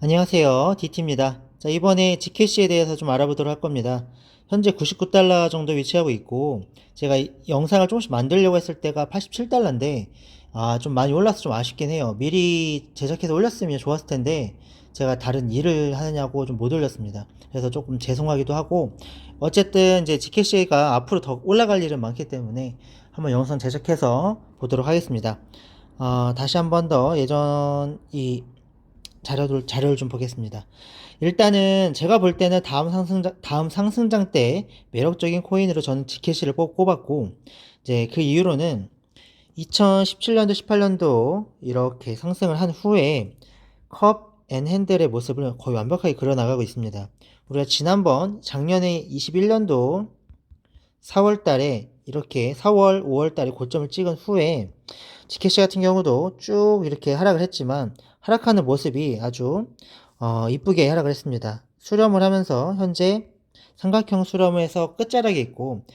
안녕하세요. DT입니다. 자, 이번에 지켓시에 대해서 좀 알아보도록 할 겁니다. 현재 99달러 정도 위치하고 있고, 제가 이 영상을 조금씩 만들려고 했을 때가 87달러인데, 아, 좀 많이 올라서 좀 아쉽긴 해요. 미리 제작해서 올렸으면 좋았을 텐데, 제가 다른 일을 하느냐고 좀 못 올렸습니다. 그래서 조금 죄송하기도 하고, 어쨌든 이제 지켓시가 앞으로 더 올라갈 일은 많기 때문에 한번 영상 제작해서 보도록 하겠습니다. 어, 다시 한번 더 예전 이 자료를, 자료를 좀 보겠습니다. 일단은 제가 볼 때는 다음 상승장, 다음 상승장 때 매력적인 코인으로 저는 지켓시를 뽑, 꼽았고, 이제 그 이후로는 2017년도, 18년도 이렇게 상승을 한 후에 컵 앤 핸들의 모습을 거의 완벽하게 그려나가고 있습니다. 우리가 지난번 작년에 21년도 4월 달에 이렇게 4월, 5월 달에 고점을 찍은 후에 지켓시 같은 경우도 쭉 이렇게 하락을 했지만 하락하는 모습이 아주 어, 이쁘게 하락을 했습니다. 수렴을 하면서 현재 삼각형 수렴에서 끝자락에 있고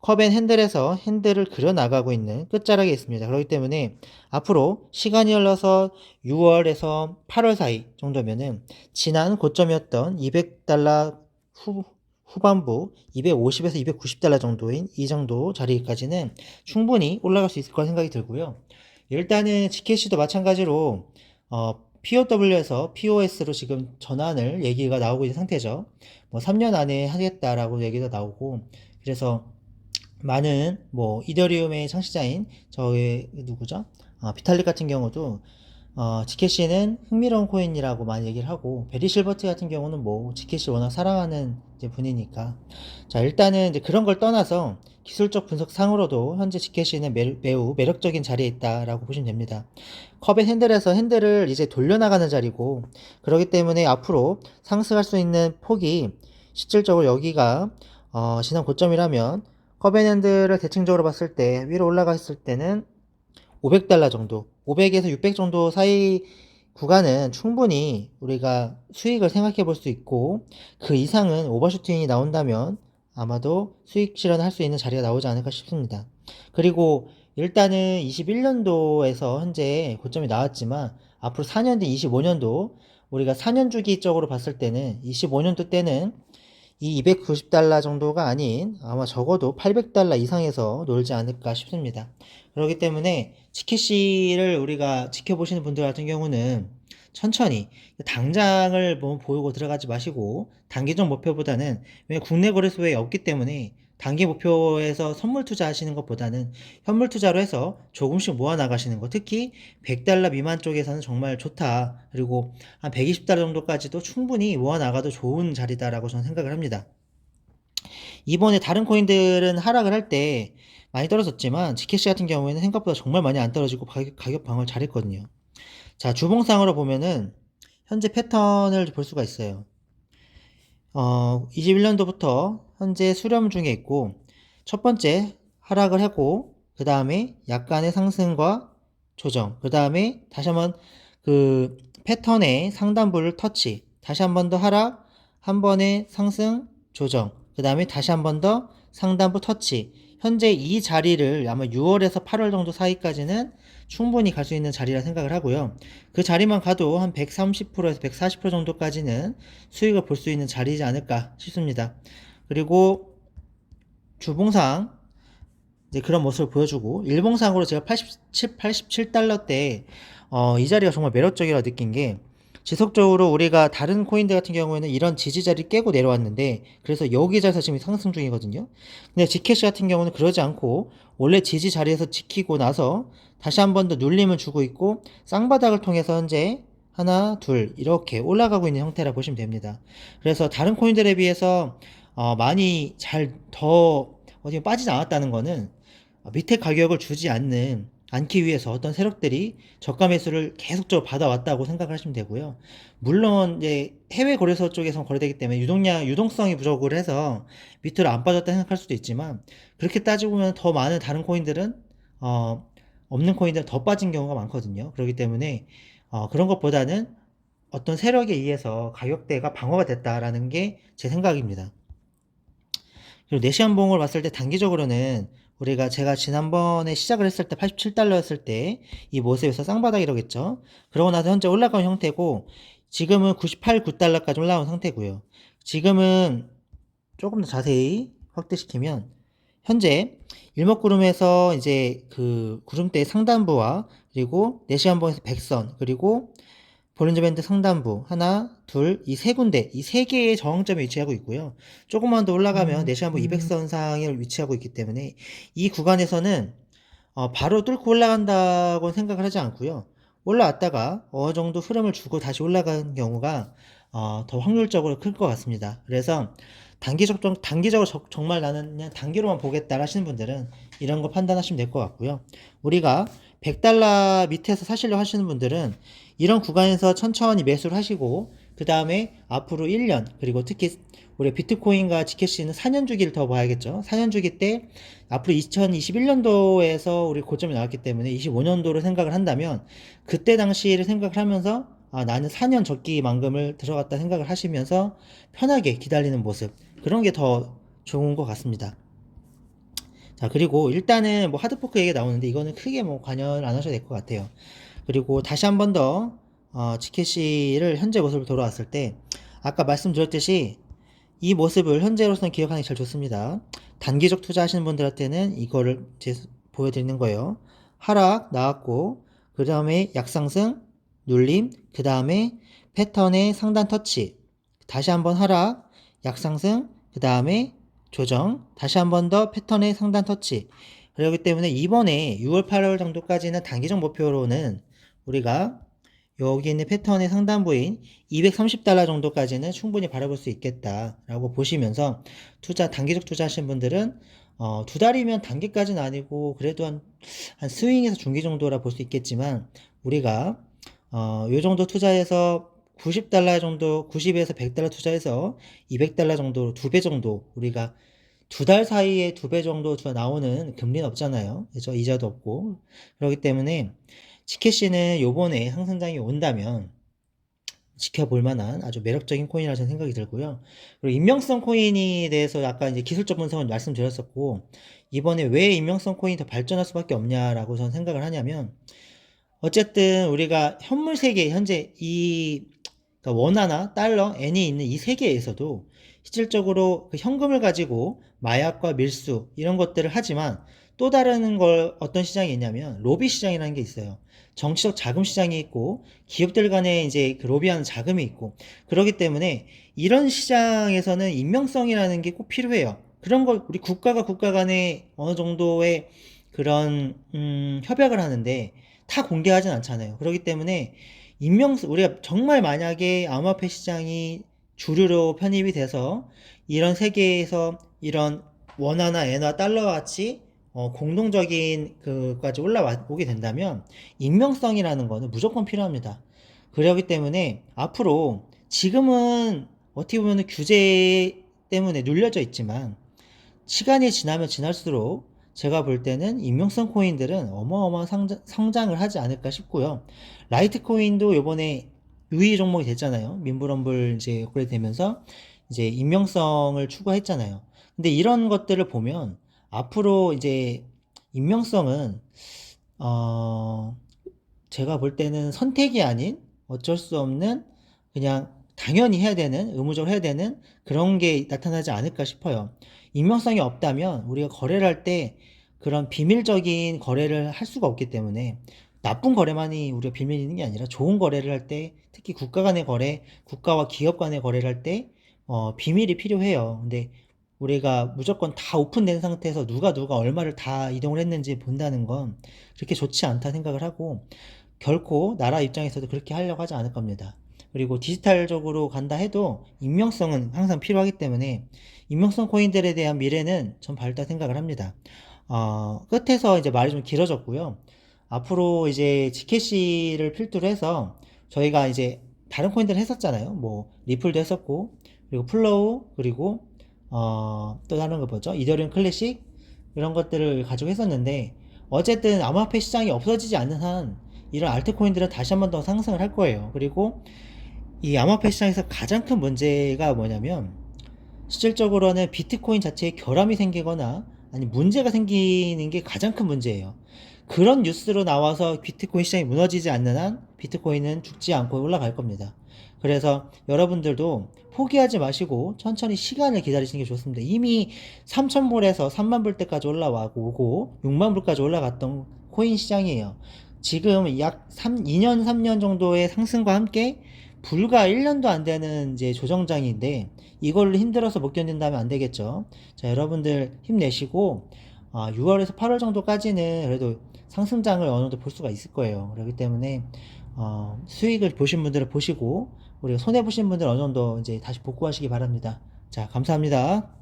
컵앤 핸들에서 핸들을 그려 나가고 있는 끝자락에 있습니다. 그렇기 때문에 앞으로 시간이 흘러서 6월에서 8월 사이 정도면은 지난 고점이었던 200달러 후, 후반부 250에서 290달러 정도인 이 정도 자리까지는 충분히 올라갈 수 있을 거라 생각이 들고요. 일단은 지켓시도 마찬가지로 어, POW에서 POS로 지금 전환을 얘기가 나오고 있는 상태죠. 뭐 3년 안에 하겠다라고 얘기가 나오고 그래서 많은 뭐 이더리움의 창시자인 저의 누구죠? 어, 비탈릭 같은 경우도 어, 지켓시는 흥미로운 코인이라고 많이 얘기를 하고 베리 실버트 같은 경우는 뭐 지켓시 워낙 사랑하는 분이니까 자 일단은 이제 그런 걸 떠나서 기술적 분석 상으로도 현재 지켓시는 매, 매우 매력적인 자리에 있다라고 보시면 됩니다. 컵의 핸들에서 핸들을 이제 돌려나가는 자리고 그렇기 때문에 앞으로 상승할 수 있는 폭이 실질적으로 여기가 어, 지난 고점이라면 컵의 핸들을 대칭적으로 봤을 때 위로 올라갔을 때는 500달러 정도, 500에서 600 정도 사이 구간은 충분히 우리가 수익을 생각해 볼 수 있고 그 이상은 오버슈팅이 나온다면 아마도 수익 실현을 할 수 있는 자리가 나오지 않을까 싶습니다. 그리고 일단은 21년도에서 현재 고점이 나왔지만 앞으로 4년 뒤 25년도 우리가 4년 주기적으로 봤을 때는 25년도 때는 이 290달러 정도가 아닌 아마 적어도 800달러 이상에서 놀지 않을까 싶습니다. 그렇기 때문에 치켓시를 우리가 지켜보시는 분들 같은 경우는 천천히 당장을 뭐 보고 들어가지 마시고 단기적 목표보다는 왜 국내 거래소에 없기 때문에 단기 목표에서 선물 투자하시는 것보다는 현물 투자로 해서 조금씩 모아 나가시는 거. 특히 100달러 미만 쪽에서는 정말 좋다. 그리고 한 120달러 정도까지도 충분히 모아 나가도 좋은 자리다라고 저는 생각을 합니다. 이번에 다른 코인들은 하락을 할 때 많이 떨어졌지만 지켓시 같은 경우에는 생각보다 정말 많이 안 떨어지고 가격, 가격 방어를 잘했거든요. 자 주봉상으로 보면은 현재 패턴을 볼 수가 있어요. 어, 21년도부터 현재 수렴 중에 있고, 첫 번째 하락을 하고, 그 다음에 약간의 상승과 조정, 그 다음에 다시 한번 그 패턴의 상단부를 터치, 다시 한 번 더 하락, 한 번의 상승, 조정, 그 다음에 다시 한 번 더 상단부 터치. 현재 이 자리를 아마 6월에서 8월 정도 사이까지는 충분히 갈 수 있는 자리라 생각을 하고요. 그 자리만 가도 한 130%에서 140% 정도까지는 수익을 볼 수 있는 자리지 않을까 싶습니다. 그리고 주봉상 이제 그런 모습을 보여주고 일봉상으로 제가 87, 87달러 때 어, 이 자리가 정말 매력적이라 느낀 게 지속적으로 우리가 다른 코인들 같은 경우에는 이런 지지자리 깨고 내려왔는데 그래서 여기 자리에서 지금 상승 중이거든요. 근데 지켓시 같은 경우는 그러지 않고 원래 지지 자리에서 지키고 나서 다시 한 번 더 눌림을 주고 있고 쌍바닥을 통해서 현재 하나, 둘 이렇게 올라가고 있는 형태라 보시면 됩니다. 그래서 다른 코인들에 비해서 어, 많이 잘 더 어디 빠지지 않았다는 거는 밑에 가격을 주지 않는 않기 위해서 어떤 세력들이 저가 매수를 계속적으로 받아왔다고 생각을 하시면 되고요. 물론 이제 해외 거래소 쪽에서 거래되기 때문에 유동량 유동성이 부족을 해서 밑으로 안 빠졌다 생각할 수도 있지만 그렇게 따지고 보면 더 많은 다른 코인들은 어, 없는 코인들은 더 빠진 경우가 많거든요. 그렇기 때문에 어, 그런 것보다는 어떤 세력에 의해서 가격대가 방어가 됐다라는 게 제 생각입니다. 그리고 내시한봉을 봤을 때 단기적으로는 우리가 제가 지난번에 시작을 했을 때 87달러였을 때 이 모습에서 쌍바닥이라겠죠. 그러고 나서 현재 올라간 형태고 지금은 98, 9달러까지 올라온 상태고요. 지금은 조금 더 자세히 확대시키면 현재 일목구름에서 이제 그 구름대 상단부와 그리고 4시간봉에서 백선 그리고 볼린저 밴드 상단부 하나 둘 이 세 군데 이 세 개의 저항점에 위치하고 있고요. 조금만 더 올라가면 4시간봉 200선 상에 위치하고 있기 때문에 이 구간에서는 어, 바로 뚫고 올라간다고 생각을 하지 않고요. 올라왔다가 어느 정도 흐름을 주고 다시 올라가는 경우가 어, 더 확률적으로 클 것 같습니다. 그래서 단기적, 좀- 단기적으로 저- 정말 나는 그냥 단기로만 보겠다 하시는 분들은 이런 거 판단하시면 될 것 같고요. 우리가 100달러 밑에서 사시려 하시는 분들은 이런 구간에서 천천히 매수를 하시고 그 다음에 앞으로 1년 그리고 특히 우리 비트코인과 지켓시는 4년 주기를 더 봐야겠죠. 4년 주기 때 앞으로 2021년도에서 우리 고점이 나왔기 때문에 25년도를 생각을 한다면 그때 당시를 생각을 하면서 아, 나는 4년 적기만큼을 들어갔다 생각을 하시면서 편하게 기다리는 모습 그런 게 더 좋은 것 같습니다. 자 그리고 일단은 뭐 하드포크 얘기가 나오는데 이거는 크게 뭐 관여를 안 하셔도 될 것 같아요. 그리고 다시 한 번 더 어, 지켓시를 현재 모습을 돌아왔을 때 아까 말씀드렸듯이 이 모습을 현재로서는 기억하는 게 제일 좋습니다. 단기적 투자하시는 분들한테는 이거를 보여드리는 거예요. 하락 나왔고 그 다음에 약상승 눌림 그 다음에 패턴의 상단 터치 다시 한번 하락 약상승 그 다음에 조정 다시 한 번 더 패턴의 상단 터치. 그렇기 때문에 이번에 6월 8월 정도까지는 단기적 목표로는 우리가 여기 있는 패턴의 상단부인 230달러 정도까지는 충분히 바라볼 수 있겠다라고 보시면서 투자 단기적 투자하신 분들은 어, 두 달이면 단기까지는 아니고 그래도 한, 한 스윙에서 중기 정도라 볼 수 있겠지만 우리가 어, 요 정도 투자해서 90달러 정도 90에서 100달러 투자해서 200달러 정도 두 배 정도 우리가 두 달 사이에 두 배 정도 더 나오는 금리는 없잖아요. 그죠? 이자도 없고. 그렇기 때문에 지켓시는 요번에 상승장이 온다면 지켜볼 만한 아주 매력적인 코인이라는 저는 생각이 들고요. 그리고 임명성 코인에 대해서 아까 이제 기술적 분석을 말씀드렸었고, 이번에 왜 임명성 코인이 더 발전할 수밖에 없냐라고 저는 생각을 하냐면, 어쨌든 우리가 현물 세계, 현재 이 원화나 달러, 엔이 있는 이 세계에서도 실질적으로 그 현금을 가지고 마약과 밀수 이런 것들을 하지만 또 다른 걸 어떤 시장이 있냐면 로비 시장이라는 게 있어요. 정치적 자금 시장이 있고 기업들 간에 이제 그 로비하는 자금이 있고 그렇기 때문에 이런 시장에서는 익명성이라는 게 꼭 필요해요. 그런 걸 우리 국가가 국가 간에 어느 정도의 그런 음, 협약을 하는데 다 공개하진 않잖아요. 그렇기 때문에 익명성 우리가 정말 만약에 암호화폐 시장이 주류로 편입이 돼서 이런 세계에서 이런 원화나 엔화, 달러와 같이 어, 공동적인 그까지 올라오게 된다면 익명성이라는 거는 무조건 필요합니다. 그렇기 때문에 앞으로 지금은 어떻게 보면 규제 때문에 눌려져 있지만 시간이 지나면 지날수록 제가 볼 때는 익명성 코인들은 어마어마한 상장, 성장을 하지 않을까 싶고요. 라이트 코인도 요번에 유의 종목이 됐잖아요. 민불럼블 이제 업그레이드 되면서 이제 익명성을 추구했잖아요. 근데 이런 것들을 보면 앞으로 이제 익명성은 어 제가 볼 때는 선택이 아닌 어쩔 수 없는 그냥 당연히 해야 되는 의무적으로 해야 되는 그런 게 나타나지 않을까 싶어요. 익명성이 없다면 우리가 거래를 할 때 그런 비밀적인 거래를 할 수가 없기 때문에 나쁜 거래만이 우리가 비밀이 있는 게 아니라 좋은 거래를 할 때 특히 국가 간의 거래, 국가와 기업 간의 거래를 할때 어, 비밀이 필요해요. 근데 우리가 무조건 다 오픈된 상태에서 누가 누가 얼마를 다 이동을 했는지 본다는 건 그렇게 좋지 않다 생각을 하고 결코 나라 입장에서도 그렇게 하려고 하지 않을 겁니다. 그리고 디지털적으로 간다 해도 익명성은 항상 필요하기 때문에 익명성 코인들에 대한 미래는 전 밝다 생각을 합니다. 어, 끝에서 이제 말이 좀 길어졌고요. 앞으로 이제 지켓시를 필두로 해서 저희가 이제 다른 코인들을 했었잖아요. 뭐 리플도 했었고 그리고 플로우 그리고 어, 또 다른 거 뭐죠? 이더리움 클래식 이런 것들을 가지고 했었는데 어쨌든 암호화폐 시장이 없어지지 않는 한 이런 알트코인들은 다시 한 번 더 상승을 할 거예요. 그리고 이 암호화폐 시장에서 가장 큰 문제가 뭐냐면 실질적으로는 비트코인 자체에 결함이 생기거나 아니 문제가 생기는 게 가장 큰 문제예요. 그런 뉴스로 나와서 비트코인 시장이 무너지지 않는 한 비트코인은 죽지 않고 올라갈 겁니다. 그래서 여러분들도 포기하지 마시고 천천히 시간을 기다리시는 게 좋습니다. 이미 3,000불에서 3만 불 때까지 올라와고 오고 6만 불까지 올라갔던 코인 시장이에요. 지금 약 3, 2년, 3년 정도의 상승과 함께 불과 1년도 안 되는 이제 조정장인데 이걸로 힘들어서 못 견딘다면 안 되겠죠. 자, 여러분들 힘내시고 아, 6월에서 8월 정도까지는 그래도 상승장을 어느 정도 볼 수가 있을 거예요. 그렇기 때문에 어, 수익을 보신 분들은 보시고 우리가 손해 보신 분들은 어느 정도 이제 다시 복구하시기 바랍니다. 자, 감사합니다.